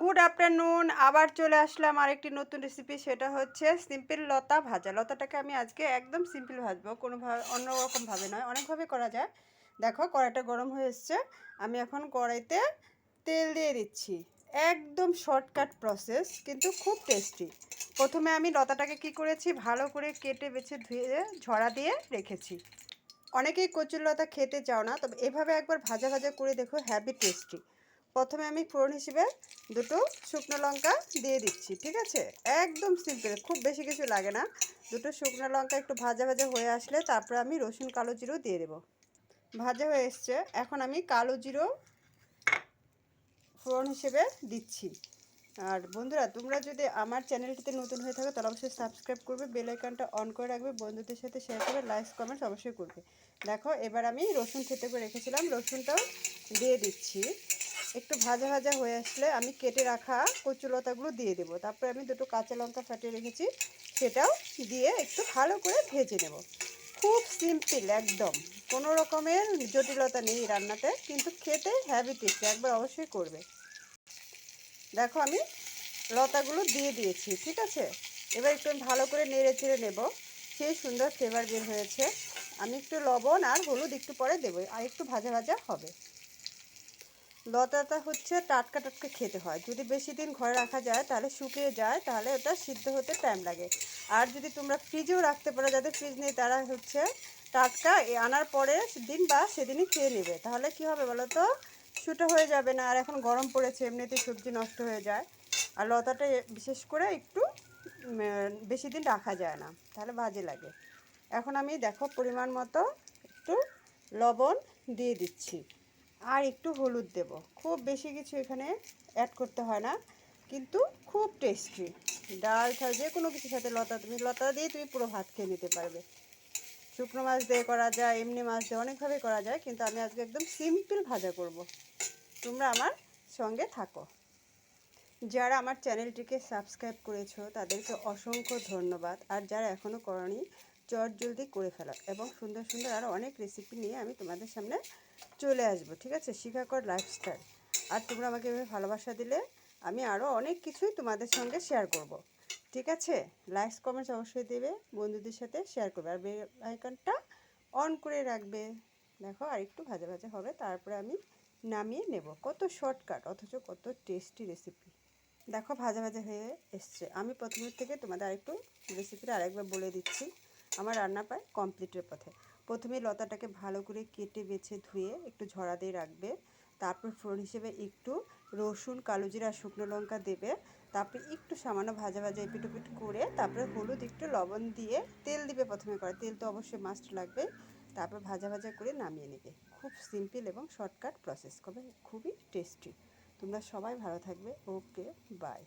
Good afternoon আবার চলে আসলাম আরেকটি নতুন রেসিপি সেটা হচ্ছে সিম্পল লতা ভাজা। লতাটাকে আমি আজকে একদম সিম্পল ভাজবো কোনোভাবে অন্যরকমভাবে নয় অনেকভাবে করা যায়। দেখো, কড়াইটা গরম হয়ে এসছে। আমি এখন কড়াইতে তেল দিয়ে দিচ্ছি। একদম শর্টকাট প্রসেস কিন্তু খুব টেস্টি প্রথমে আমি লতাটাকে কি করেছি? ভালো করে কেটে বেছে ধুয়ে, ঝরা দিয়ে রেখেছি। অনেকেই কচুর লতা খেতে চাও না, তবে এভাবে একবার ভাজা ভাজা করে দেখো হ্যাভি টেস্টি প্রথমে আমি ফোড়ন হিসেবে দুটো শুকনো লঙ্কা দিয়ে দিচ্ছি, ঠিক আছে? একদম সিম্পল, খুব বেশি কিছু লাগে না। দুটো শুকনো লঙ্কা একটু ভাজা ভাজা হয়ে আসলে তারপরে আমি রসুন কালো জিরো দিয়ে দেবো। ভাজা হয়ে এসছে, এখন আমি কালো জিরো ফোড়ন হিসেবে দিচ্ছি। আর বন্ধুরা, তোমরা যদি আমার চ্যানেলটিতে নতুন হয়ে থাকো, তাহলে অবশ্যই সাবস্ক্রাইব করবে, বেল আইকনটা অন করে রাখবে, বন্ধুদের সাথে শেয়ার করবে, লাইক কমেন্টস অবশ্যই করবে। দেখো, এবার আমি রসুন খেতে করে রেখেছিলাম, রসুনটাও দিয়ে দিচ্ছি। একটু ভাজা ভাজা হয়ে আসলে আমি কেটে রাখা কচুলতাগুলো দিয়ে দেবো। তারপরে আমি দুটো কাঁচা লঙ্কা ফাটিয়ে রেখেছি, সেটাও দিয়ে একটু ভালো করে ভেজে নেব। খুব সিম্পল, একদম। কোনো রকমের জটিলতা নেই রান্নাতে, কিন্তু খেতে হ্যাভি টেস্টি একবার অবশ্যই করবে। দেখো আমি লতাগুলো দিয়ে দিয়েছি, ঠিক আছে? এবার একটু ভালো করে নেড়ে চেড়ে নেব। সেই সুন্দর ফ্লেভার বের হয়েছে। আমি একটু লবণ আর হলুদ একটু পরে দেবো, আর একটু ভাজা ভাজা হবে। লতাটা হচ্ছে টাটকা টাটকা খেতে হয়। যদি বেশি দিন ঘরে রাখা যায়, তাহলে শুকিয়ে যায়, তাহলে ওটা সিদ্ধ হতে টাইম লাগে। আর যদি তোমরা ফ্রিজেও রাখতে পারো, যাদের ফ্রিজ নেই, তারা হচ্ছে টাটকা আনার পরে দিন বা সেদিনই খেয়ে নেবে। তাহলে কি হবে বলো তো শুটো হয়ে যাবে না, আর এখন গরম পড়েছে, এমনিতেই সবজি নষ্ট হয়ে যায়। আর লতাটা বিশেষ করে একটু বেশি দিন রাখা যায় না, তাহলে বাজে লাগে। এখন আমি দেখো পরিমাণ মতো একটু লবণ দিয়ে দিচ্ছি। আর একটু হলুদ দেব। খুব বেশি কিছু এখানে অ্যাড করতে হয় না, কিন্তু খুব টেস্টি ডাল ছাড়া যে কোনো কিছুর সাথে লতা, তুমি লতা দিয়ে তুমি পুরো ভাত খেয়ে নিতে পারবে। শুকনো মাছ দিয়ে করা যায়, এমনি মাছ দিয়ে অনেকভাবে করা যায়, কিন্তু আমি আজকে একদম সিম্পল ভাজা করব। তোমরা আমার সঙ্গে থাকো। যারা আমার চ্যানেলটিকে সাবস্ক্রাইব করেছ, তাদেরকে অসংখ্য ধন্যবাদ। আর যারা এখনও করনি জলদি করে ফেলা এবং সুন্দর সুন্দর আরও অনেক রেসিপি নিয়ে আমি তোমাদের সামনে চলে আসব, ঠিক আছে? শিখাকর লাইফস্টাইল আর তোমরা আমাকে এভাবে ভালোবাসা দিলে আমি আরও অনেক কিছুই তোমাদের সঙ্গে শেয়ার করব। ঠিক আছে? লাইকস কমেন্টস অবশ্যই দেবে, বন্ধুদের সাথে শেয়ার করবে। আর বেল আইকনটা অন করে রাখবে। দেখো, আর একটু ভাজা ভাজা হবে, তারপরে আমি নামিয়ে নেব। কত শর্টকাট অথচ কত টেস্টি রেসিপি দেখো, ভাজা ভাজা হয়ে এসছে। আমি প্রথমের থেকে তোমাদের আরেকটু রেসিপিটা আরেকবার বলে দিচ্ছি। আমার রান্না প্রায় কমপ্লিটের পথে। প্রথমে লতাটাকে ভালো করে কেটে বেছে ধুয়ে একটু ঝরা দিয়ে রাখবে। তারপর ফোড়ন হিসেবে একটু রসুন, কালো জিরা, শুকনো লঙ্কা দেবে। তারপরে একটু সামান্য ভাজা ভাজা এপিট ওপিট করে তারপরে হলুদ, একটু লবণ দিয়ে তেল দিবে প্রথমে করে। তেল তো অবশ্যই মাস্ট লাগবে। তারপর ভাজা ভাজা করে নামিয়ে নেবে। খুব সিম্পল এবং শর্টকাট প্রসেস কবে খুবই টেস্টি তোমরা সবাই ভালো থাকবে। Okay bye